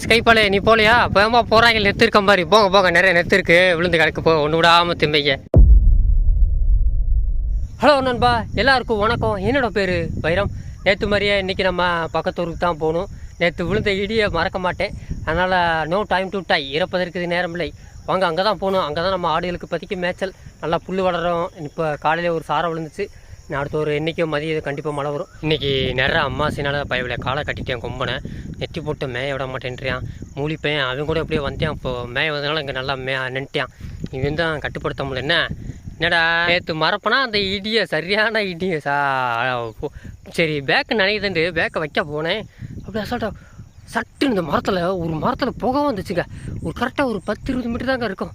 ஸ்கைப்பாலே நீ போலையா? பயமா போறாங்க நெத்து இருக்க மாதிரி. போங்க போங்க நிறைய நெத்து இருக்கு விழுந்து கிடக்கு போ ஒன்று விடாம திம்பிங்க. ஹலோ நண்பா. எல்லாருக்கும் வணக்கம். என்னோட பேர் வைரம். நேற்று மாதிரியே இன்றைக்கி நம்ம பக்கத்தூருக்கு தான் போகணும். நேற்று விழுந்த இடியை மறக்க மாட்டேன். அதனால் நோ டைம் டு டை இறப்பதற்கு நேரம் இல்லை. வாங்க அங்கே தான் போகணும். அங்கே தான் நம்ம ஆடுகளுக்கு பற்றிக்கு மேய்ச்சல். நல்லா புல் வளரும். இப்போ காலையில் ஒரு சாரம் விழுந்துச்சு. அடுத்து ஒரு என்றைக்கும் மதியம் கண்டிப்பாக மழை வரும். இன்றைக்கி நிறைய அம்மாசினால பயவில காலை கட்டிட்டேன் கொம்பனை. நெத்தி போட்டு மேய விட மாட்டேன்றியான். மூலிப்பேன் அவன் கூட அப்படியே வந்தேன் இப்போது மேய வந்ததுனால இங்கே நல்லா மே நின்ட்டான். இவன் தான் கட்டுப்படுத்த முடியல. என்ன? என்னடா? நேற்று மறப்பனா அந்த இடியை சரியான இடியை. சா போ- சரி பேக்கு நினைக்குதுண்டு பேக்கை வைக்க போனேன். அப்படியே அசால்ட்டா சட்டுன்னு இந்த மரத்தில் ஒரு மரத்தில் புகை வந்துச்சுங்க. ஒரு கரெக்டாக ஒரு பத்து இருபது மீட்டர் தாங்க இருக்கும்.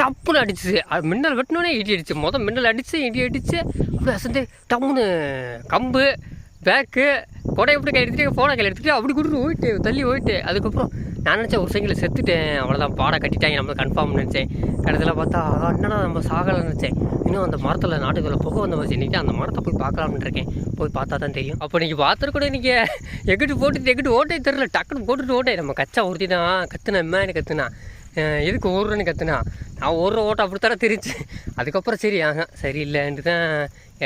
டப்புன்னு அடிச்சு அது மின்னல் வெட்டினோடனே இடி அடிச்சு. மொதல் மின்னல் அடிச்சு இடி அடிச்சு அப்படியே அசந்து டம்முன்னு கம்பு பேக்கு கொடை எப்படி கை எடுத்துட்டு ஃபோனை கையில் எடுத்துகிட்டு அப்படி கொடுத்து போயிட்டு தள்ளி போயிட்டு. அதுக்கப்புறம் நான் நினச்சேன் ஒரு சைக்கிளில் செத்துட்டேன். அவ்வளோதான் பாடம் கட்டிட்டாங்க நம்ம கன்ஃபார்ம் நினச்சேன். கடைசியில் பார்த்தா ஆஹா, என்னடா நம்ம சாகலை நினச்சேன். இன்னும் அந்த மரத்தில் நாட்டுக்குள்ள புகை வந்த மாதிரி இன்னைக்கு அந்த மரத்தை போய் பார்க்கலாம்னு இருக்கேன். போய் பார்த்தா தான் தெரியும். அப்போ நீங்கள் பார்த்துருக்கூட கூட நீங்கள் எங்கிட்டு போட்டு எங்கிட்டு ஓட்டே தெரில டக்குன்னு போட்டுட்டு ஓட்டே நம்ம கச்சா ஒருத்தி தான். கத்துனா எம்மான்னு கத்துனா? எதுக்கு ஓடுறேன்னு கற்றுனா நான் ஓடுற ஓட்டம் அப்படித்தான் தெரிஞ்சு. அதுக்கப்புறம் சரி ஆஹா சரியில்லைன்ட்டு தான்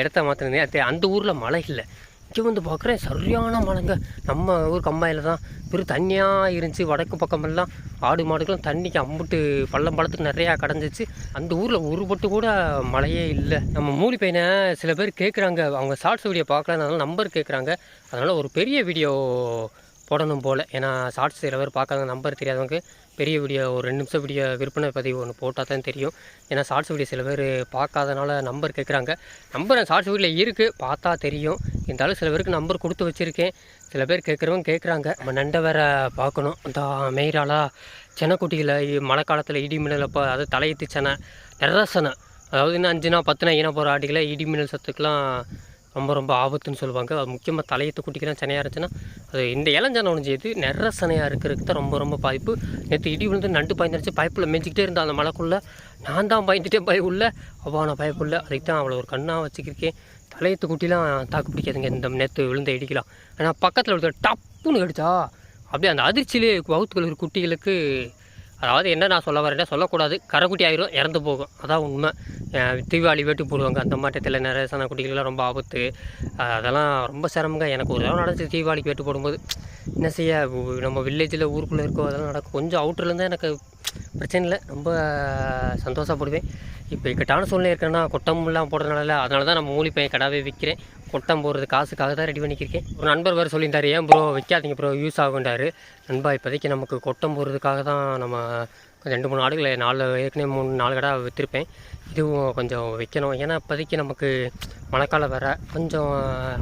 இடத்த மாற்றினேன் அது அந்த ஊரில் மழை இல்லை. இங்கே வந்து பார்க்குறேன் சரியான மழைங்க. நம்ம ஊர் கம்மாயில் தான். பெரும் தண்ணியாக இருந்துச்சு வடக்கு பக்கமெல்லாம். ஆடு மாடுகளும் தண்ணிக்கு அம்புட்டு பள்ளம் பழத்துக்கு நிறையா கடைஞ்சிச்சு. அந்த ஊரில் ஒரு கூட மழையே இல்லை. நம்ம மூலி பையனை சில பேர் கேட்குறாங்க அவங்க ஷார்ட்ஸ் வீடியோ பார்க்கலனால நம்பர் கேட்குறாங்க அதனால் ஒரு பெரிய வீடியோ போடணும் போல். ஏன்னா ஷார்ட்ஸ் சில பேர் பார்க்காத நம்பர் தெரியாதவங்க பெரிய வீடியோ ஒரு ரெண்டு நிமிஷம் வீடியோ விற்பனை பதிவு ஒன்று போட்டால் தான் தெரியும். ஏன்னா ஷார்ட்ஸ் வீடியோ சில பேர் பார்க்காதனால நம்பர் கேட்குறாங்க நம்பர் ஷார்ட்ஸ் வீடியில் இருக்குது பார்த்தா தெரியும். இருந்தாலும் சில பேருக்கு நம்பர் கொடுத்து வச்சுருக்கேன். சில பேர் கேட்குறவங்க கேட்குறாங்க நம்ம நண்டை வேற பார்க்கணும் இந்த மெயிராலா செனக்குட்டியில் மழை காலத்தில் இடி மின்னல் அப்போ அது தலையீத்து செனை நிறசனை அதாவது இன்னும் அஞ்சுனா பத்துனா ஈன போகிற ஆடிகளை இடி மின்னல் சத்துக்கெலாம் ரொம்ப ரொம்ப ஆபத்துன்னு சொல்லுவாங்க. அது முக்கியமாக தலையத்தை குட்டிக்கெல்லாம் சனையாக இருந்துச்சுன்னா அது இந்த இளஞ்சனை ஒழிஞ்சது நிற சனையாக இருக்கிறதுக்கு தான் ரொம்ப ரொம்ப பாதிப்பு. நேற்று இடி விழுந்து நண்டு பாய்ந்துருச்சு. பைப்பில் மெஞ்சிக்கிட்டே இருந்தேன் அந்த மலைக்குள்ளே. நான் தான் பயந்துட்டே பய உள்ள. அவ்வான பயப்புள்ள. அதுக்கு தான் அவ்வளோ ஒரு கண்ணாக வச்சுக்கிருக்கேன். தலையத்து குட்டிலாம் தாக்கு பிடிக்காதுங்க. இந்த நேற்று விழுந்த இடிக்கலாம் ஆனால் பக்கத்தில் விழுந்த டப்புன்னு அடிச்சா அப்படியே அந்த அதிர்ச்சியிலே வகுத்துக்கள் குட்டிகளுக்கு அதாவது என்ன நான் சொல்ல வரேன்னா சொல்லக்கூடாது. கரைக்குட்டி ஆயிரும் இறந்து போகும். அதான் உண்மை. தீபாவளி வேட்டு போடுவாங்க. அந்த மாட்டத்தில் நிறைய சன குட்டிகள்லாம் ரொம்ப ஆபத்து. அதெல்லாம் ரொம்ப சிரமங்க. எனக்கு ஒரு தடவை நடந்துச்சு தீபாவளிக்கு வேட்டு போடும்போது. என்ன செய்ய? நம்ம வில்லேஜில் ஊருக்குள்ளே இருக்கோ அதெல்லாம் நடக்கும். கொஞ்சம் அவுட்டர்லேருந்து எனக்கு பிரச்சனை இல்லை. ரொம்ப சந்தோஷப்படுவேன் இப்போ இக்கட்டான சூழ்நிலை இருக்கேன்னா கொட்டம்லாம் போடுறதுனால அதனால தான் நம்ம மூலி கடாவே விற்கிறேன் கொட்டம் போடுறது காசுக்காக தான் ரெடி பண்ணிக்கிருக்கேன். ஒரு நண்பர் வேறு சொல்லியிருந்தார் ஏன் ப்ரோ விற்காதீங்க ப்ரோ யூஸ் ஆகுண்டாரு நண்பா இப்போதைக்கு நமக்கு கொட்டம் போடுறதுக்காக தான் நம்ம ரெண்டு மூணு ஆடுகளை நாலு ஏற்கனவே மூணு நாலு கடை விற்றுருப்பேன் இதுவும் கொஞ்சம் வைக்கணும். ஏன்னா இப்போதைக்கு நமக்கு மழைக்காலம் வர கொஞ்சம்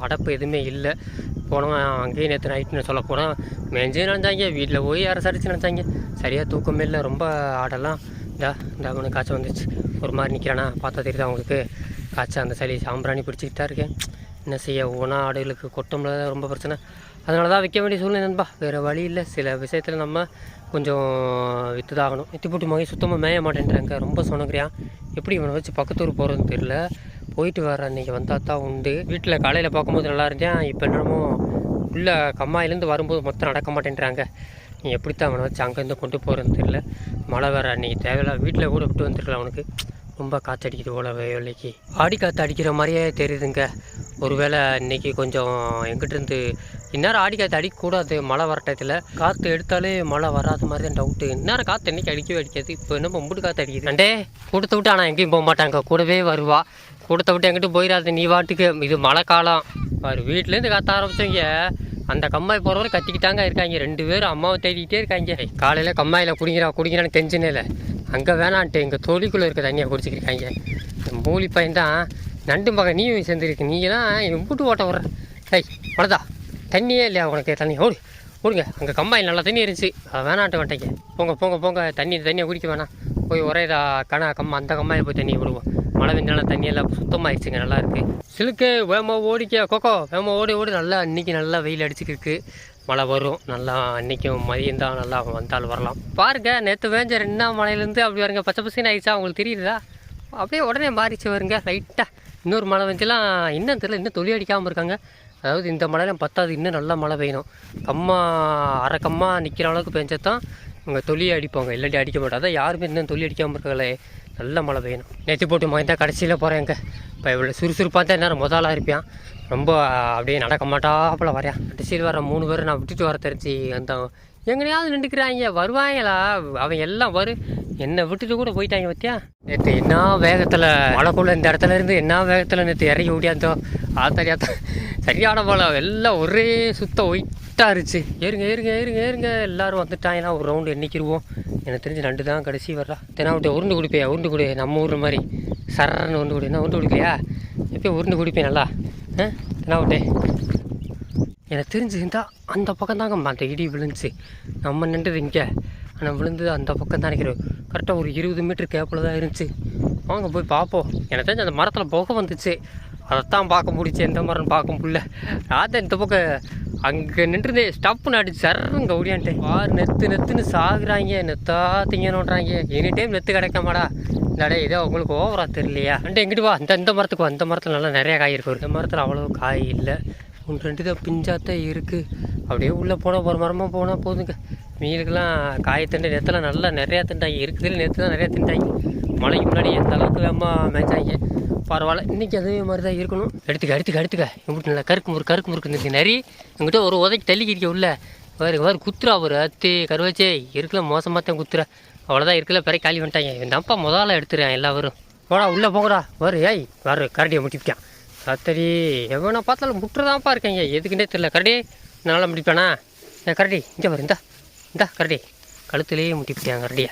அடப்பு எதுவுமே இல்லை. போனவன் அங்கேயே நேற்று நைட்டுன்னு சொல்ல போனால் நினைஞ்சாங்க. நினச்சாங்க வீட்டில் போய் அரசடிச்சு நினச்சாங்க சரியாக தூக்கமே இல்லை. ரொம்ப ஆடெல்லாம். இந்தா இந்த அவனுக்கு காய்ச்சல் வந்துச்சு ஒரு மாதிரி நிற்கிறானா பார்த்தா தெரியுதா அவங்களுக்கு? காய்ச்சல் அந்த சளி சாம்பிராணி பிடிச்சிக்கிட்டு தான் இருக்கேன். என்ன செய்ய? ஒவ்வொன்றா ஆடுகளுக்கு கொட்டம்ல. ரொம்ப பிரச்சனை. அதனால தான் வைக்க வேண்டிய சூழ்நிலை நண்பா. வேறு வழி இல்லை. சில விஷயத்தில் நம்ம கொஞ்சம் விற்று தான் ஆகணும். விற்று போட்டு மகன் சுத்தமாக மேய மாட்டேன்றாங்க. ரொம்ப சொன்னக்கிறியா எப்படி இவனை வச்சு பக்கத்தூர் போகிறதுன்னு தெரில போயிட்டு வர அன்றைக்கி வந்தால் தான் உண்டு. வீட்டில் காலையில் பார்க்கும்போது நல்லா இருந்தேன் இப்போ என்னமோ உள்ளே கம்மாயிலேருந்து வரும்போது மொத்தம் நடக்க மாட்டேன்றாங்க. நீ எப்படித்தான் அவனை வச்சு அங்கேருந்து கொண்டு போகிறேன்னு தெரில மழை வேறு அன்றைக்கி தேவையில்ல. வீட்டில் கூட விட்டு வந்துருக்கலாம் அவனுக்கு. ரொம்ப காற்றடிக்குது போல வேலைக்கு. ஆடி காற்று அடிக்கிற மாதிரியே தெரியுதுங்க. ஒருவேளை இன்னைக்கு கொஞ்சம் எங்கிட்டிருந்து இந்நேரம் ஆடி காற்று அடிக்கக்கூடாது மழை வர டயத்தில். காற்று எடுத்தாலே மழை வராத மாதிரி தான் டவுட்டு இந்நேரம் காற்று இன்னைக்கு அடிக்கவே அடிக்காது. இப்போ என்ன மும்புட்டு காற்று அடிக்குது. அண்டே கொடுத்து விட்டு ஆனால் எங்கேயும் போக மாட்டாங்க. கூடவே வருவா. கொடுத்த விட்டு எங்கிட்ட போயிடாது நீ வாட்டுக்கு. இது மழை காலம். அவர் வீட்டிலேருந்து காற்ற ஆரம்பிச்சவங்க அந்த கம்மாய் போகிறவரை கத்திக்கிட்டாங்க இருக்காங்க. ரெண்டு பேரும் அம்மாவை தேடிக்கிட்டே இருக்காங்க. காலையில் கம்மாயில் குடிங்கிறா குடிங்கிறான்னு டென்ஷனே இல்லை. அங்கே வேணான்ட்டு எங்கள் தொழிலுக்குள்ளே இருக்க தண்ணியை குடிச்சிக்கிருக்காங்க இந்த மூலி பையன் தான். நண்டு மகன் நீயும் சேர்ந்துருக்கு. நீங்களாம் என் வீட்டு ஓட்ட விட்ற. ஐய் வளதா. தண்ணியே இல்லையா உனக்கு? தண்ணி. ஓடு ஓடுங்க. அங்கே கம்பாயில் நல்லா தண்ணி இருந்துச்சு. அதை வட்டைக்கு போங்க போங்க போங்க. தண்ணி தண்ணியை குடிக்க வேணாம். போய் ஒரே இதாக கணா கம்மா அந்த கம்மாயில் போய் தண்ணியை விடுவோம். மழை வெஞ்சாலும் தண்ணியெல்லாம் சுத்தமாகிடுச்சுங்க நல்லா இருக்குது சிலுக்கு வேமா ஓடிக்க. கொக்கோ வேமா ஓடி ஓடி. நல்லா இன்றைக்கி நல்லா வெயில் அடிச்சுக்கிருக்கு மழை வரும். நல்லா அன்றைக்கும் மதியம் தான் நல்லா வந்தால் வரலாம். பாருங்க நேற்று வேஞ்ச ரெண்டா மழையிலேருந்து அப்படி வருங்க பச்சை பசுன்னு ஆயிடுச்சா? உங்களுக்கு தெரியுதா? அப்படியே உடனே மாறிச்சு வருங்க லைட்டாக இன்னொரு மழை வந்துச்சுலாம் இன்னும் தெரியல இன்னும் தொழில் அடிக்காமல் இருக்காங்க. அதாவது இந்த மழைலாம் பத்தாது இன்னும் நல்லா மழை பெய்யணும். கம்மா அரை கம்மா நிற்கிற அளவுக்கு பெஞ்சா தான் இவங்க தொழியை அடிப்பாங்க. இல்லாட்டி அடிக்க மாட்டாங்க. அதான் யாருமே இன்னும் தொழில் அடிக்காமல் இருக்காங்களே நல்ல மழை பெய்யணும். நேற்று போட்டு மகன் தான் கடைசியில் எங்கே இப்போ இவ்வளோ சுறுசுறுப்பாக தான் நேரம் முதலாக இருப்பேன் ரொம்ப அப்படியே நடக்க மாட்டாப்புல வரையான் கடைசியில் வர மூணு பேர் நான் விட்டுட்டு வர தெரிஞ்சு அந்த எங்கனையாவது நின்றுக்கிறாங்க வருவாங்களா அவன் எல்லாம் வரு. என்னை விட்டுட்டு கூட போயிட்டாங்க பத்தியா? நேற்று என்ன வேகத்தில் மழைக்குள்ள இந்த இடத்துல இருந்து என்ன வேகத்தில் நேற்று இறங்கி ஓடியாந்தோ? ஆத்தாடி சரியான போல எல்லாம் ஒரே சுத்த ஒயிட்டாக இருந்துச்சு. ஏறுங்க ஏறுங்க ஏறுங்க ஏறுங்க. எல்லோரும் வந்துட்டாங்கன்னா ஒரு ரவுண்டு எண்ணிக்கிடுவோம் எனக்கு தெரிஞ்சு நண்டு தான் கடைசி வர்றா. தெனாவிட்ட உருண்டு குடிப்பே உருண்டு குடி. நம்ம ஊர் மாதிரி. சரன்னு உருண்டு குடி. என்ன உருண்டு குடிக்கலையா? எப்பயும் உருண்டு குடிப்பேன் நல்லா. ஆ? தெனாவிட்டே எனக்கு தெரிஞ்சுருந்தா அந்த பக்கம் தாங்க அந்த இடி விழுந்துச்சு. நம்ம நின்றது இங்கே. ஆனால் விழுந்தது அந்த பக்கம் தான் நினைக்கிறேன் கரெக்டாக ஒரு இருபது மீட்டர் கேப்பில் தான் இருந்துச்சு. வாங்க போய் பார்ப்போம். எனக்கு தெரிஞ்சு அந்த மரத்தில் போக வந்துச்சு. அதைத்தான் பார்க்க முடிச்சு எந்த மரம்னு பார்க்க முடியல. ராதா இந்த பக்கம் அங்கே நின்றுருந்தே ஸ்டப்புன்னு அடிச்சு சரங்க ஓடியான்ட்டு வார் நெத்து நெத்துன்னு சாகுறாங்க. நெத்தா திங்கணுன்றாங்க. Any time நெத்து கிடைக்காமாடா. இந்தாடே இதோ உங்களுக்கு ஓவரா தெரியலையா? அண்ட் எங்கிட்டு வா. இந்த இந்த மரத்துக்கு வா. மரத்தில் நல்லா நிறையா காய் இருக்கும் இந்த மரத்தில் அவ்வளோ காய் இல்லை. ஒன்று ரெண்டு தான் பிஞ்சாத்தான் இருக்குது அப்படியே உள்ளே போனால் ஒரு மரமாக போனால் போதுங்க. மீனுக்கெல்லாம் காய் திண்டு நல்லா நிறையா திண்டாங்க. இருக்குதுல நேற்று தான் நிறையா திண்டாங்க. மழைக்கு முன்னாடி எந்த அளவுக்கு வேகமாக மேய்ச்சாங்க. பரவாயில்ல. இன்றைக்கி அதே மாதிரி தான் இருக்கணும். எடுத்துக்க எடுத்துக்க எடுத்துக்க. இங்கிட்ட நல்லா கருக்கு முறுக்கு கருக்கு முறுக்கு இருந்துச்சு. நிறைய எங்கிட்ட ஒரு உதைக்கு தள்ளிக்கிறிக்க உள்ள. வேறு வேறு குத்துறா ஒரு அத்து கருவச்சே. இருக்கல மோசமாக தான் குத்துற. அவ்வளோதான் இருக்கல பிறகு காலி பண்ணிட்டாங்க. இந்தப்பா முதல்ல எடுத்துறேன் எல்லாரும். போடா உள்ளே போங்கடா. வரு ஏய் வரு கரடியை முட்டிப்பிக்கான் சத்தடி எவனை பார்த்தாலும் முட்டுறதாப்பா இருக்கீங்க. எதுக்குன்னே தெரியல. கரடி நல்லா முடிப்பேனா? ஏ கரடி இங்கே வரு இந்தா இந்தா கரடி. கழுத்துலேயே முட்டிப்பிட்டான் கரடியை?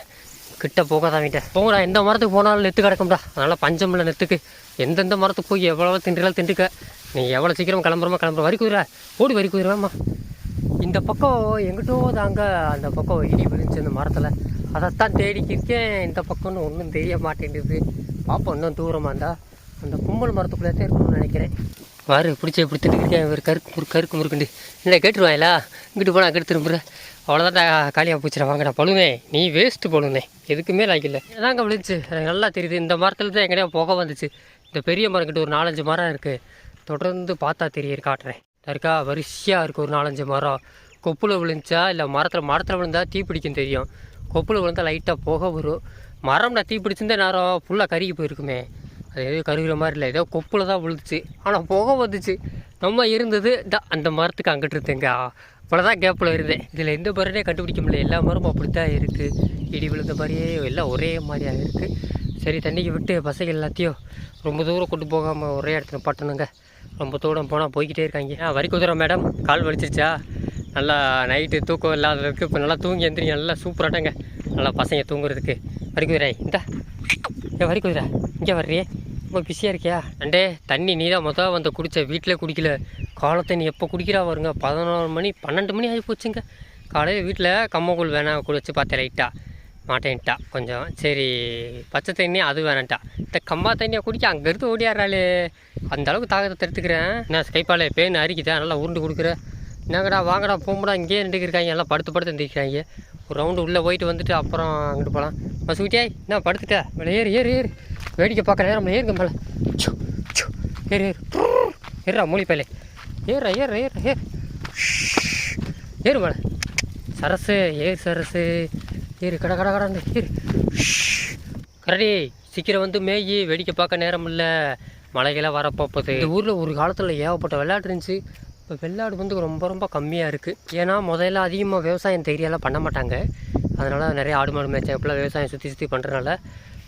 கிட்ட போகாதான் வீட்டை போங்கடா எந்த மரத்துக்கு போனாலும் நெத்து கிடக்கும்டா. அதனால் பஞ்சம் இல்லை நெத்துக்கு. எந்தெந்த மரத்துக்கு போய் எவ்வளோ திண்டுறாலும் திண்டுக்க நீ எவ்வளோ சீக்கிரம் கிளம்புறமா கிளம்புற வரி குதிரா ஓடி வரி குதிராமா இந்த பக்கம் எங்கிட்டோ தாங்க அந்த பக்கம் இடி விழுந்துச்சு அந்த மரத்தில். அதைத்தான் தேடிக்கிருக்கேன். இந்த பக்கம்னு ஒன்றும் தெரிய மாட்டேங்குது. பார்ப்போம் இன்னும் தூரமாக இருந்தால் அந்த கும்பல் மரத்துக்குள்ளே தான் இருக்கணும்னு நினைக்கிறேன். வாரு பிடிச்சி இப்படி திட்டுக்கிட்டேன் இவர் கருக்கு முறு கருக்கு முறுக்குண்டு இல்லை கேட்டுருவாங்களா இங்கிட்டு போனால் அங்கிட்டு திரும்புற. அவ்வளோதான் காலியாக போச்சுடா வாங்கடா பழுனே நீ வேஸ்ட்டு பழுனே எதுக்குமே லாய்க்கல தாங்க விழுந்துச்சு. எனக்கு நல்லா தெரியுது. இந்த மரத்தில் தான் எங்கடையா புகை வந்துச்சு. இந்த பெரிய மரம் கிட்ட ஒரு நாலஞ்சு மரம் இருக்குது தொடர்ந்து பார்த்தா தெரியும் காட்டுறேன். இருக்கா வரிசையாக இருக்குது ஒரு நாலஞ்சு மரம். கொப்பில் விழுந்துச்சா? இல்லை மரத்தில் மரத்தில் விழுந்தா தீ பிடிக்கும் தெரியும். கொப்பில் விழுந்தால் லைட்டாக புகை வரும். மரம்னா தீ பிடிச்சிருந்தா நேரம் ஃபுல்லாக கருகி போயிருக்குமே. அது எதுவும் கருகிற மாதிரி இல்லை. ஏதோ கொப்பில் தான் விழுந்துச்சு. ஆனால் புகை வந்துச்சு. நம்ம இருந்தது இந்த அந்த மரத்துக்கு அங்கிட்டு இருந்தேங்க. இவ்வளோதான் கேப்பில் இருந்தேன். இதில் எந்த மரமே கண்டுபிடிக்க முடியல. எல்லா மரமும் அப்படி தான் இருக்குது இடி விழுந்த மாதிரியே எல்லாம் ஒரே மாதிரியாக இருக்குது சரி தண்ணிக்கு விட்டு பசங்க எல்லாத்தையும் ரொம்ப தூரம் கொண்டு போகாமல் ஒரே இடத்துல பட்டணுங்க. ரொம்ப தூரம் போனால் போய்கிட்டே இருக்காங்க. ஆ வரி குதிரை மேடம் கால் வலிச்சிருச்சா? நல்லா நைட்டு தூக்கம் இல்லாததுக்கு இப்போ நல்லா தூங்கி எந்திரிங்க. நல்லா சூப்பராட்டங்க நல்லா பசங்க தூங்குறதுக்கு. வரி குதிரை இந்த. ஏ வரி குதிரை இங்கே வர்றியே. ரொம்ப பிஸியாக இருக்கியா? அண்டே தண்ணி நீ தான் மொதல் வந்து குடிச்ச வீட்டில் குடிக்கல. காலை தண்ணி எப்போ குடிக்கிறா வருங்க பதினோரு மணி பன்னெண்டு மணி ஆகி போச்சுங்க. காலையில் வீட்டில் கம்மக்கூழ் வேணாம் குடிச்சு பார்த்தேன் லைட்டாக மாட்டேன்ட்டா கொஞ்சம். சரி பச்சை தண்ணி அது வேணான்ட்டா. இந்த கம்பா தண்ணியை குடிக்க அங்கேருந்து ஓடியாடுறாளே. அந்த அளவுக்கு தாகத்தை தடுத்துக்கிறேன். நான் கைப்பாலே பேன் அரிக்குதா நல்லா உருண்டு கொடுக்குறேன் என்னங்கடா வாங்கடா போகும்போடா இங்கேயே நின்றுக்கிறாங்க இருக்காங்க. எல்லாம் படுத்து படுத்து நிற்கிறாங்க ஒரு ரவுண்டு உள்ளே போயிட்டு வந்துட்டு அப்புறம் அங்கிட்டு போகலாம் மசுக்கிட்டே என்ன படுத்துட்டேன் ஏறு ஏறு ஏறு. வேடிக்கை பார்க்குற நேரம் ஏறுங்க மேலே. ஏறு ஏறு. ஏறா மூலி பையலே. ஏறுறா ஏற ஏறு. ஏறு ஏறு மேலே. சரசு ஏறு சரசு. ஏறு கட கட கடந்து ஏறு. கரடி சீக்கிரம் வந்து மேயி வேடிக்கை பார்க்க நேரம் இல்லை. மலைகளாக வரப்போகுது இந்த ஊரில் ஒரு காலத்தில் ஏகப்பட்ட விளையாட்டு இருந்துச்சு. இப்போ வெள்ளாடு வந்து ரொம்ப ரொம்ப கம்மியாக இருக்குது ஏன்னா முதல்ல அதிகமாக விவசாயம் தைரியெல்லாம் பண்ண மாட்டாங்க. அதனால் நிறைய ஆடு மாடு மேய்ச்சா இப்போலாம் விவசாயம் சுற்றி சுற்றி பண்ணுறனால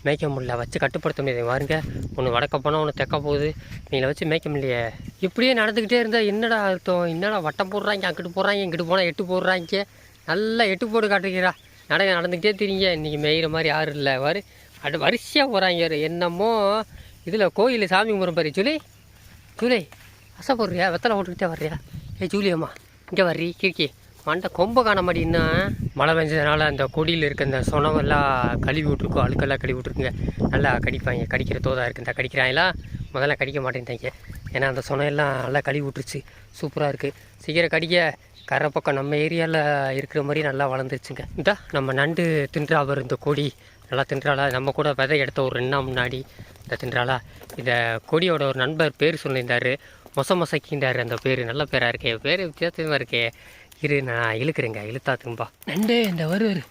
மேய்க்க முடியல. வச்சு கட்டுப்படுத்த முடியாது. பாருங்க. ஒன்று வடக்க போனால் ஒன்று தெக்க போகுது. நீங்கள வச்சு மேய்க்க முடியலையே. இப்படியே நடந்துக்கிட்டே இருந்தால் என்னடா அர்த்தம்? என்னடா வட்டம் போடுறாங்க? அங்கிட்டு போடுறாங்க இங்கிட்டு போனால் எட்டு போடுறாங்க? நல்லா எட்டு போட்டு காட்டுக்கிறா நடக்க நடந்துக்கிட்டே தெரியுங்க இன்றைக்கி மேய்கிற மாதிரி யாரும் இல்லை. வரு. அடு வரிசையாக போகிறாங்க என்னமோ இதில் கோயில் சாமி கும்பிட்ற பாரு ஜூலை ஜூலை அசை போடுறியா? வெத்தலை போட்டுக்கிட்டே வர்றியா? ஏ ஜூலியம்மா இங்கே வர்றி கிறுக்கி. மண்டை கொம்பை காண மாட்டேன்னா மழை பெஞ்சதுனால அந்த கொடியில் இருக்க இந்த சொனவெல்லாம் கழுவி விட்ருக்கோம் அழுக்கெல்லாம் கழுவி விட்ருக்குங்க நல்லா கடிப்பாங்க. கடிக்கிற தோதா இருக்கு. இந்த கடிக்கிறாங்களா? முதல்ல கடிக்க மாட்டேன்ட்டாங்க ஏன்னா அந்த சொனையெல்லாம் நல்லா கழுவி விட்டுருச்சு. சூப்பராக இருக்குது சீக்கிரம் கடிக்க கரை பக்கம் நம்ம ஏரியாவில் இருக்கிற மாதிரி நல்லா வளர்ந்துருச்சுங்க. இந்த நம்ம நண்டு தின்றாவர் இந்த கொடி. நல்லா தின்றாளா? நம்ம கூட விதை எடுத்த ஒரு ரெண்டு நாள் முன்னாடி இந்த தின்றாளா? இந்த கொடியோட ஒரு நண்பர் பேர் சொல்லியிருந்தார். மொச மொசக்கின்றாரு அந்த பேர். நல்ல பேராக இருக்கே. பேர் வித்தியாசமாக இருக்கே. இரு நான் இழுக்கிறேங்க. இழுத்தா திரும்பா நண்டே இந்த வருவார்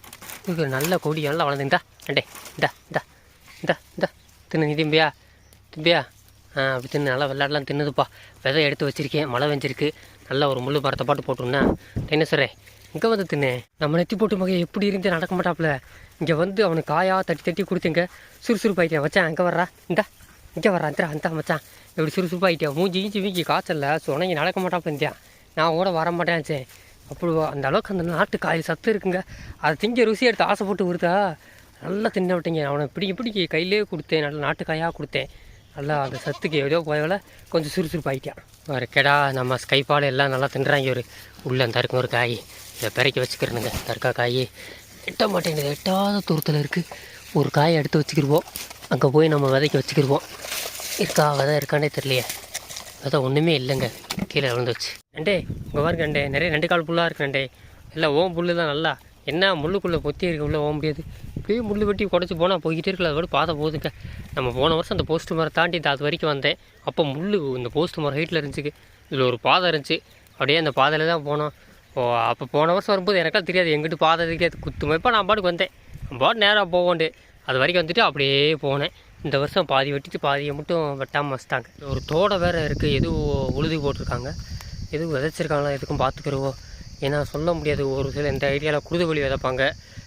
இது நல்ல கொடி நல்லா வளர்ந்துண்டா நண்டே இந்தா இந்தா இந்தா இந்தா. தின்னு நீ திம்பியா? திம்பியா? ஆ அப்படி தின்னு நல்லா விளையாடலாம் தின்னுதுப்பா. விதை எடுத்து வச்சிருக்கேன். மழை வெஞ்சிருக்கு நல்லா ஒரு முள்ளு பரத்தை பாட்டு போட்டுருந்தா டைனோசரே இங்கே வந்து தின்னு. நம்ம நெத்தி போட்டு மகை எப்படி இருந்து நடக்க மாட்டாப்புல. இங்கே வந்து அவனுக்கு காயா தட்டி தட்டி கொடுத்துங்க. சுறுசுறுப்பாயிட்டேன் வச்சான் அங்கே வர்றா. இந்தா இங்கே வர்றா. இந்த அந்த மச்சான். இப்படி சுறுசுறுப்பாயிட்டேன் மூஞ்சி ஈஞ்சி வீங்கி காய்ச்சல்ல. சொன்னங்க நடக்க மாட்டாப்புல இருந்தியா நான் கூட வர மாட்டேன் அப்படி அந்த அளவுக்கு அந்த நாட்டு காய் சத்து இருக்குங்க. அதை திங்க ருசி எடுத்து ஆசைப்பட்டு கொடுத்தா நல்லா தின்ன விட்டீங்க. அவனை பிடிக்க பிடிக்க கையிலே கொடுத்தேன். நல்லா நாட்டுக்காயாக கொடுத்தேன். நல்லா அந்த சத்துக்கு ஏதோ போயவில் கொஞ்சம் சுறுசுறுப்பாயிட்டான். வேறு கெடா நம்ம ஸ்கைப்பால் எல்லாம் நல்லா தின்றாங்க ஒரு உள்ள அந்த இருக்கும் ஒரு காய். இதை பிறக்கி வச்சுக்கிறனுங்க. தர்கா காய். எட்ட மாட்டேங்குது. எட்டாத தூரத்தில் இருக்குது ஒரு காயை எடுத்து வச்சுக்கிடுவோம் அங்கே போய் நம்ம விதைக்க வச்சுக்கிடுவோம் இருக்கா விதை இருக்கானே தெரியலையே. விதை ஒன்றுமே இல்லைங்க. கீழே விழுந்துச்சு நண்டே இங்கே பாருங்க நண்டே நிறைய ரெண்டு கால் புல்லாக இருக்கு நண்டே எல்லாம் ஓம் புல்லு தான் நல்லா. என்ன முள்ளுக்குள்ளே பொத்தி இருக்கு உள்ளே போக முடியாது இப்படியே முள்ளு வெட்டி குடச்சி போனால் போய்கிட்டே இருக்கல அதோட பாதை போதுங்க நம்ம போன வருஷம் அந்த போஸ்ட் மரம் தாண்டி அது வரைக்கும் வந்தேன். அப்போ முள்ளு இந்த போஸ்ட் மரம் ஹைட்டில் இருந்துச்சு. இதில் ஒரு பாதை இருந்துச்சு. அப்படியே அந்த பாதையில் தான் போனோம். ஓ அப்போ போன வருஷம் வரும்போது எனக்கெல்லாம் தெரியாது. எங்கிட்டு பாதை தெரியாது குத்துமா? இப்போ நான் பாட்டுக்கு வந்தேன். நம்ம பாட்டு நேராக போகண்டு அது வரைக்கும் வந்துட்டு அப்படியே போனேன். இந்த வருஷம் பாதி வெட்டிட்டு பாதியை மட்டும் வெட்டாமல் வச்சுட்டாங்க. ஒரு தோடை வேறு இருக்குது எதுவும் உழுது போட்டிருக்காங்க. எதுவும் விதைச்சிருக்காங்களா எதுக்கும் பார்த்துக்கிறவோ ஏன்னா சொல்ல முடியாது ஒரு சில இந்த ஐடியாவில் குருதுவலி விதைப்பாங்க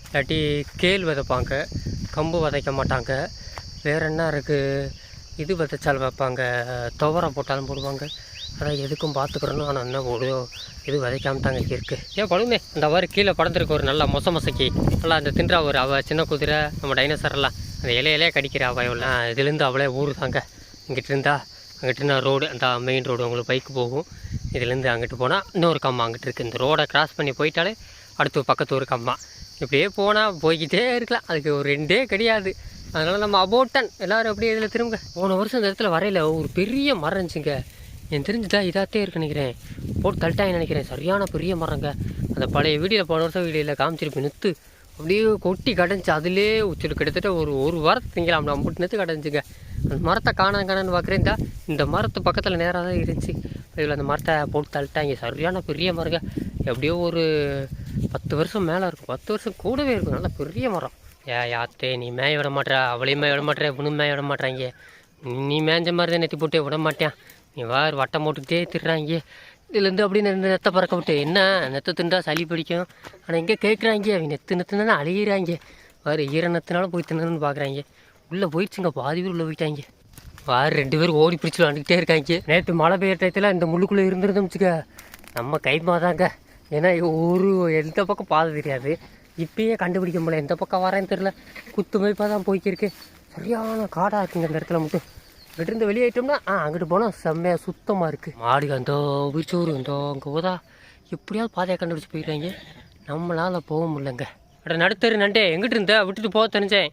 இல்லாட்டி கேள் விதைப்பாங்க கம்பு விதைக்க மாட்டாங்க. வேறு என்ன இருக்குது இது விதைச்சால் வைப்பாங்க துவரை போட்டாலும் போடுவாங்க. அதான் எதுக்கும் பார்த்துக்கிறணும் ஆனால் என்ன போடுதோ இது விதைக்காம தாங்க இருக்குது ஏன் பழுமே அந்த மாதிரி கீழே படந்துருக்கு ஒரு நல்லா மொச மொசக்கி. நல்லா அந்த தின்றா ஒரு அவள் சின்ன குதிரை நம்ம டைனோசர் எல்லாம் அந்த இலையிலே கடிக்கிற அவள் எவ்வளோ இதுலேருந்து அவளே ஊர் தாங்க இங்கிட்டு இருந்தால் அங்கிட்டு நான் ரோடு அந்த மெயின் ரோடு உங்களுக்கு பைக்கு போகும். இதுலேருந்து அங்கிட்டு போனால் இன்னொரு கம்மா அங்கிட்டு இருக்குது இந்த ரோடை கிராஸ் பண்ணி போயிட்டாலே அடுத்து பக்கத்து ஒரு கம்மா. இப்படியே போனால் போய்கிட்டே இருக்கலாம். அதுக்கு ஒரு ரெண்டே கிடையாது. அதனால் நம்ம அபோட்டன் எல்லோரும் அப்படியே இதில் திரும்ப போன வருஷம் இந்த இடத்துல வரையில ஒரு பெரிய மரம் இருந்துச்சுங்க. எனக்கு தெரிஞ்சுதா இதாகத்தே இருக்கு நினைக்கிறேன். போட்டு தள்ளிட்டாங்க நினைக்கிறேன். சரியான பெரிய மரங்க. அந்த பழைய வீடியோவில் போன வருஷம் வீடியோவில் காமிச்சிருப்பேன். நித்து. அப்படியே கொட்டி கடைஞ்சி அதிலே வச்சுட்டு கிட்டத்தட்ட ஒரு ஒரு வாரத்துக்கு திங்கலாம். நம்ம மட்டும் நிறுத்து கடைஞ்சிங்க. அந்த மரத்தை காணான் காணான்னு பார்க்குறேன் இந்த இந்த மரத்து பக்கத்தில் நேராக தான் இருந்துச்சு. இதில் அந்த மரத்தை போட்டு தள்ளிட்டாங்க. சரியான பெரிய மரங்க. எப்படியோ ஒரு பத்து வருஷம் மேலே இருக்கும். பத்து வருஷம் கூடவே இருக்கும். நல்லா பெரிய மரம். ஏ யாத்தே நீ மேய விட மாட்டேற அவளையும் மேய விட மாட்டேற இவனும் மேய விட மாட்டாங்க நீ மேஞ்ச மாதிரி தான் நெத்தி போட்டு விட மாட்டேன். நீ வேறு வட்டம் போட்டுக்கிட்டே திடுறாங்க இதுலேருந்து அப்படியே இந்த நெத்தை பறக்க விட்டு என்ன? நெத்தை தின்றா சளி பிடிக்கும். ஆனால் எங்கே கேட்குறாங்க அவங்க நெத்து நெத்துனா அழுகிறாங்க. வேறு ஈர நத்துனாலும் போய் தின்னு பார்க்குறாங்க உள்ளே போயிடுச்சுங்க. பாதி பேர் உள்ளே போயிட்டாங்க. வேறு ரெண்டு பேரும் ஓடி பிடிச்சி விளாண்டுக்கிட்டே இருக்காங்க. நேற்று மழை பெய்ய டயத்தில் இந்த முள்ளுக்குள்ளே இருந்துருந்துச்சுக்க நம்ம கைமாதாங்க ஏன்னா ஒரு எந்த பக்கம் பாதை தெரியாது. இப்பயே கண்டுபிடிக்க முடியல. எந்த பக்கம் வரேன்னு தெரில குத்து மதிப்பாக தான் போய்க்கிருக்கு. சரியான காடாக இருக்குங்க இந்த இடத்துல மட்டும். இங்கிட்டிருந்து வெளியேட்டோம்னா ஆ அங்கிட்டு போனால் செம்மையாக சுத்தமாக இருக்குது மாடு அந்த உயிர்ச்சோறு இந்த அங்கே போதா. எப்படியாவது பாதையை கண்டுபிடிச்சி போயிடுறாங்க. நம்மளால் போக முடியலங்க. அட நடுத்தரு நண்டே எங்கிட்டு இருந்த விட்டுட்டு போக தெரிஞ்சேன்.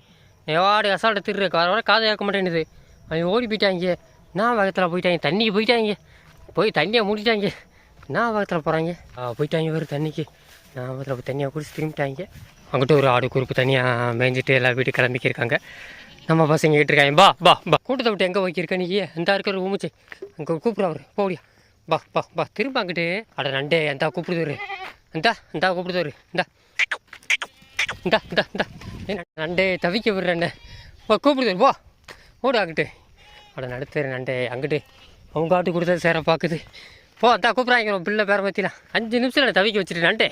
எவாடு அசால்ட்டை திருற வர வர காதை கேட்க மாட்டேங்குது. அவன் ஓடி போயிட்டாங்க. நான் வேகத்தில் போயிட்டாங்க? தண்ணிக்கு போயிட்டாங்க. போய் தண்ணியை மூடிட்டாங்க. நான் வேகத்தில் போகிறாங்க போயிட்டாங்க வேறு தண்ணிக்கு. நான் வேகத்தில் போய் தண்ணியை குடிச்சு திரும்பிட்டாங்க. அங்கிட்ட ஒரு ஆடு குறிப்பு தனியாக மேய்ஞ்சிட்டு எல்லா வீட்டுக்கு கிளம்பிக்கிருக்காங்க. நம்ம பசங்க கேட்டிருக்காங்க. பா பா பா. கூட்டத்தை விட்டு எங்கே வைக்கிருக்க நீ? எந்த இருக்கிற ஊமுச்சு அங்கே கூப்பிட்றவர் போடியா பா பா பா. திரும்ப அங்கிட்டு. அட நண்டே எந்தா கூப்பிடுதோரு இந்தா இந்தா கூப்பிடுதோரு இந்தா. இந்தா இந்தா இந்தா. ஏய், நண்டே தவிக்க விடுறேன் போ கூப்பிடுது போ. ஓடு அங்கிட்டு. அட நடத்துற நண்டே அங்கிட்டு. அவங்க ஆட்டு கொடுத்தது சேர பார்க்குது போ அந்தா கூப்பிட்றாங்க பிள்ளை பேர பற்றிலாம் அஞ்சு நிமிஷம் நான் தவிக்க வச்சுட்டு நண்டே.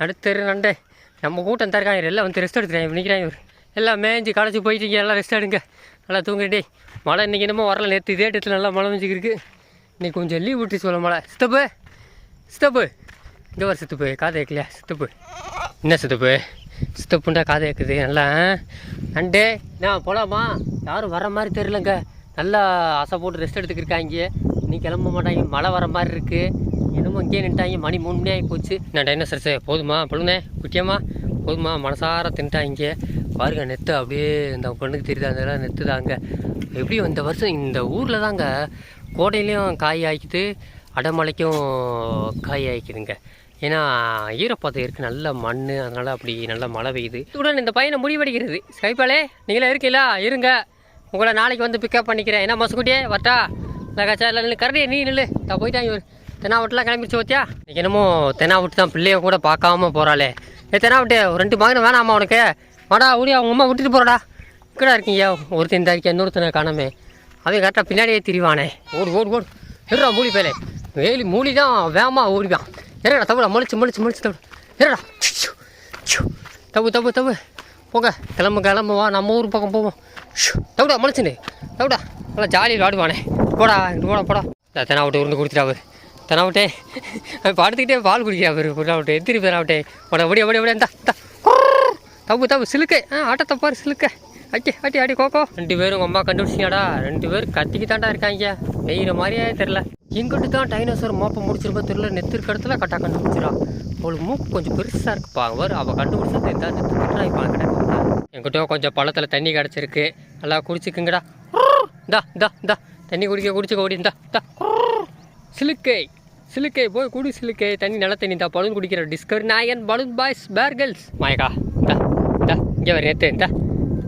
நடுத்தரு நண்டே. நம்ம கூட்டம் தருக்காங்க எல்லாம் வந்து ரெஸ்ட் எடுத்துருக்காங்க நிற்கிறாங்க இவர். எல்லாம் மேய்ஞ்சி கடைச்சி போயிட்டீங்க. எல்லாம் ரெஸ்ட் எடுங்க. நல்லா தூங்கிட்டே மழை இன்றைக்கி என்னமோ வரல. நேற்று இதே இடத்துல நல்லா மழை வந்துக்கிருக்கு இன்றைக்கி கொஞ்சம் லீவ் விட்டு சொல்ல மழை. சித்தப்பு சித்தப்பு. இங்கே வர சித்தப்பு காதை வைக்கலையா சித்தப்பு. என்ன சித்தப்பு? சித்தப்புண்டா காதை வைக்குது நல்லா நண்டே நான் போகலாமா யாரும் வர மாதிரி தெரிலங்க நல்லா ஆசை போட்டு ரெஸ்ட் எடுத்துக்கிருக்காங்க நீ கிளம்ப மாட்டாங்க. மழை வர மாதிரி இருக்குது என்னமோ இங்கேயே நின்ட்டாங்க மணி மூணு மணி ஆகி போச்சு. நான் டைனோசர்ஸே போதுமா? பழுனே குட்டியம்மா. போதுமா? மனசார தின்ட்டாங்க பாருங்க நெத்து அப்படியே இந்த பொண்ணுக்கு தெரியுது அந்த நெத்து தாங்க எப்படியும் இந்த வருஷம் இந்த ஊரில் தாங்க கோடையிலையும் காய் ஆய்க்குது அடமலைக்கும் காய் ஆய்க்குதுங்க ஏன்னா ஈரப்பதம் இருக்குது நல்ல மண் அதனால் அப்படி நல்ல மழை பெய்யுது. இத்துடன் இந்த பையனை முடிவடைகிறது. சைப்பாலே நீங்களே இருக்கீங்களா? இருங்க. உங்களை நாளைக்கு வந்து பிக்கப் பண்ணிக்கிறேன். என்ன மசுக்குட்டியே? வரட்டா? நகைச்சா இல்லை நில்லு. கரடியே நீ நில்லு. நான் போயிட்டாங்க இவர். தென்னாவட்டெலாம் கிளம்பிடுச்சு ஓத்தியா இன்னைக்கு என்னமோ தென்னாவட்டு தான் பிள்ளைய கூட பார்க்காம போகிறாளே ஏ விட்டு ஒரு ரெண்டு மகன் வேணாமா உனக்கு? வாடா ஊடி அவங்க அம்மா விட்டுட்டு போகிறடா இக்கடா இருக்கீங்க? ஒருத்தன் இந்த இருக்கேன் இன்னொருத்தனை காணாமே. அவன் கரெக்டாக பின்னாடியே திரிவானே. ஓடு ஓடு ஓடு. இருடா மூலி. பேலே வேலி மூலி தான் வேகமாக ஓடிவான் இருடா தவிர முழிச்சு முழிச்சு முழிச்சு தவிர இருடா. தப்பு தப்பு தப்பு. போங்க கிளம்பு கிளம்பு வா நம்ம ஊர் பக்கம் போவோம். தவிடா முளைச்சுன்னு. தவிடா. நல்லா ஜாலியாக விளாடுவானே போடா இங்கிட்டு போடா போடா. எத்தனை விட்டு உருந்து கொடுத்துட்டாவு தெனாவட்டே அவன் படுத்துக்கிட்டே பால் குடிக்கிறா அவரு தெனாவட்டே. திருப்பி பேராவட்டே உடனே ஓடி ஓடி ஓடி இந்தா தப்பு தப்பு சிலுக்கை. ஆ ஆட்ட தப்பாரு சிலுக்கை. அட்டி அட்டி அடி கோக்கோ ரெண்டு பேரும் உங்கள் அம்மா கண்டுபிடிச்சிங்கடா ரெண்டு பேரும் கத்திக்கு தாண்டா இருக்காங்க. நெய்கிற மாதிரியே தெரில எங்கிட்டு தான் டைனோசர் மோப்ப முடிச்சிருப்பா தெரியல. நெத்து இடத்துல கட்டா கண்டுபிடிச்சிடா அவளுக்கு மூக்கு கொஞ்சம் பெருசாக இருக்குப்பா. அவர் அவள் கண்டுபிடிச்சது இந்த நெத்து கிட்டா இப்போ கிடக்கு. எங்கிட்டோ கொஞ்சம் பழத்தில் தண்ணி கிடச்சிருக்கு. நல்லா குடிச்சிக்குங்கடா. இந்தா இந்தா இந்தா. தண்ணி குடிக்க குடிச்சுக்க ஓடி இந்தா இந்தா. சிலுக்கை சிலுக்கை போய் குடி சிலுக்கை தண்ணி நல்ல தண்ணி தான் பலூன் குடிக்கிற. டிஸ்கவரி நாயன் பலூன் பாய்ஸ் பேர்கல்ஸ் மாயக்கா இந்தா இந்தா இங்கே வர நேற்று இந்தா.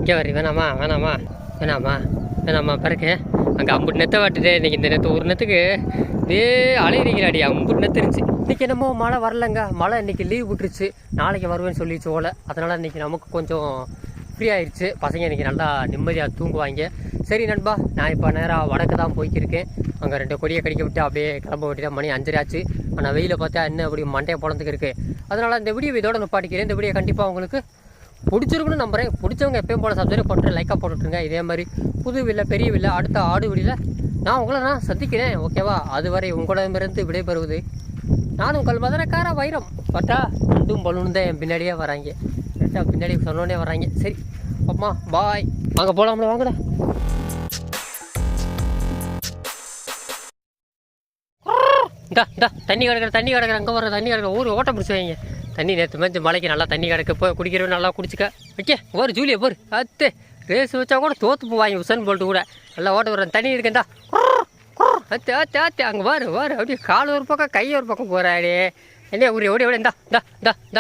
இங்கே வரி வேணாமா வேணாமா வேணாமா வேணாமா பிறகு. அங்கே அம்புட்டு நெத்தை வாட்டுது இன்னைக்கு இந்த நெத்து ஒரு நெத்துக்கு இதே அலையிறீங்களாடி அம்புட்டு நெத்து இருந்துச்சு. இன்னைக்கு என்னமோ மழை வரலங்க. மழை இன்னைக்கு லீவ் விட்டுருச்சு. நாளைக்கு வருவேன்னு சொல்லிச்சு ஓலை. அதனால் இன்னைக்கு நமக்கு கொஞ்சம் ஃப்ரீ ஆயிடுச்சு பசங்க இன்னைக்கு நல்லா நிம்மதியாக தூங்குவாங்க. சரி நண்பா நான் இப்போ நேராக வடக்கு தான் போய்க்கிருக்கேன். அங்கே ரெண்டு கொடியை கடிக்க விட்டு அப்படியே கிளம்ப விட்டுட்டா மணி அஞ்சரை ஆச்சு ஆனால் வெயில பார்த்தா இன்னும் அப்படி மண்டையை பழந்துக்கு இருக்குது அதனால் இந்த வீடியோ இதோட நிப்பாட்டிக்கிறேன். இந்த வீடியோ கண்டிப்பாக உங்களுக்கு பிடிச்சிருக்குன்னு நம்புறேன். பிடிச்சவங்க எப்பயும் போல் சப்ஸ்கிரைப் பண்ணுறேன் லைக்காக போட்டுட்ருங்க இதே மாதிரி புது வில்ல பெரிய வில்ல அடுத்த ஆடு விடியில் நான் உங்களை நான் சந்திக்கிறேன். ஓகேவா அதுவரை உங்களிடமிருந்து விடைபெறுவது நானும் உங்கள் மதனக்கார வைரம். பட்டா ரெண்டும் பலூன் தான் என் பின்னாடியே வராங்க. கரெக்டாக பின்னாடி சொன்னோடனே வராங்க. சரி அம்மா பாய் வாங்க போகலாம்ல வாங்கடா. இந்தா இந்தா தண்ணி கிடக்குற தண்ணி கிடக்குற அங்கே வர தண்ணி கிடக்குற ஊர் ஓட்ட பிடிச்சி வைங்க. தண்ணி நேற்று மேய்ச்சி மலைக்கு நல்லா தண்ணி கிடக்கு போய் குடிக்கிறவன் நல்லா குடிச்சிக்க. ஓகே ஒரு ஜூலியை போர் அத்து. ரேஸ் வச்சா கூட தோத்து போவாங்க உசன் போல்ட்டு கூட. நல்லா ஓட்ட வர தண்ணி இருக்குந்தா அத்து அத்து அத்து. அங்கே வாரு வாரு அப்படியே கால் ஒரு பக்கம் கை ஒரு பக்கம் போகிறாடே என்ன ஊரே ஓடி ஓடி இந்தா இந்தா இந்தா இந்தா.